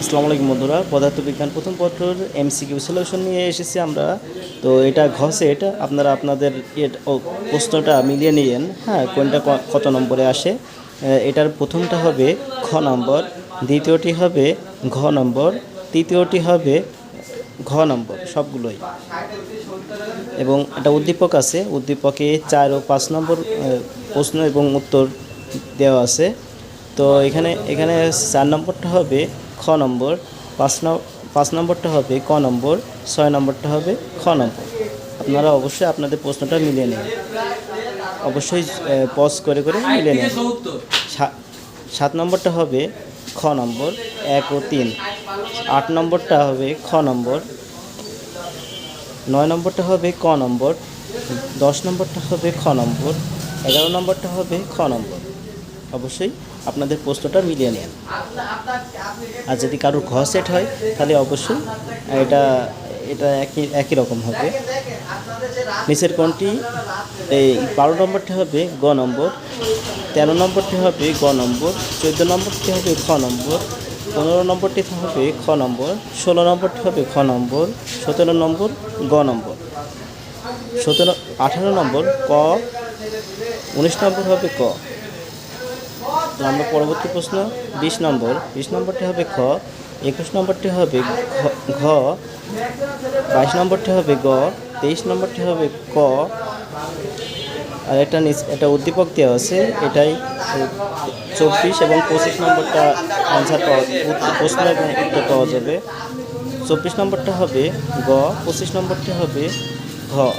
আসসালামু আলাইকুম বন্ধুরা, পদার্থবিজ্ঞান প্রথম পত্রের এমসিকিউ সলিউশন নিয়ে এসেছি আমরা। তো এটা ঘ সেট আপনারা আপনাদের এর প্রশ্নটা মিলিয়ে নিয়েন হ্যাঁ কোনটা কত নম্বরে আসে। এটার প্রথমটা হবে খ নম্বর, দ্বিতীয়টি হবে ঘ নম্বর, তৃতীয়টি হবে ঘ নম্বর, সবগুলোই। এবং একটা উদ্দীপক আছে, উদ্দীপকে চার ও পাঁচ নম্বর প্রশ্ন এবং উত্তর দেওয়া আছে। তো এখানে এখানে চার নম্বরটা হবে খ নম্বর, পাঁচ পাঁচ নম্বরটা হবে ক নম্বর, ছয় নম্বরটা হবে খ নম্বর। আপনারা অবশ্যই আপনাদের প্রশ্নটা মিলিয়ে নিন। অবশ্যই পজ করে করে মিলিয়ে নিন। সাত নম্বরটা হবে খ নম্বর, এক ও তিন। আট নম্বরটা হবে খ নম্বর। নয় নম্বরটা হবে ক নম্বর। দশ নম্বরটা হবে খ নম্বর। এগারো নম্বরটা হবে খ নম্বর। অবশ্যই আপনাদের প্রশ্নটা মিলিয়ে নেন। আর যদি কারোর ঘ সেট হয়, তাহলে অবশ্যই এটা এটা একই একই রকম হবে। নিচের কোনটি এই বারো নম্বরটি হবে গ নম্বর, তেরো নম্বরটি হবে গ নম্বর, চোদ্দ নম্বরটি হবে খ নম্বর, পনেরো নম্বরটি হবে খ নম্বর, ষোলো নম্বরটি হবে খ নম্বর, সতেরো নম্বর গ নম্বর। সতেরো, আঠারো নম্বর ক, উনিশ নম্বর হবে ক। তো আমরা পরবর্তী প্রশ্ন, বিশ নম্বর। বিশ নম্বরটি হবে খ, একুশ নম্বরটি হবে ঘ- বাইশ নম্বরটি হবে গ, তেইশ নম্বরটি হবে ক। আর একটা নিচ- একটা উদ্দীপক দেওয়া আছে, এটাই চব্বিশ এবং পঁচিশ নম্বরটা আনসার পাওয়া প্রশ্ন এবং উত্তর পাওয়া যাবে। চব্বিশ নম্বরটা হবে গ, পঁচিশ নম্বরটি হবে ঘ।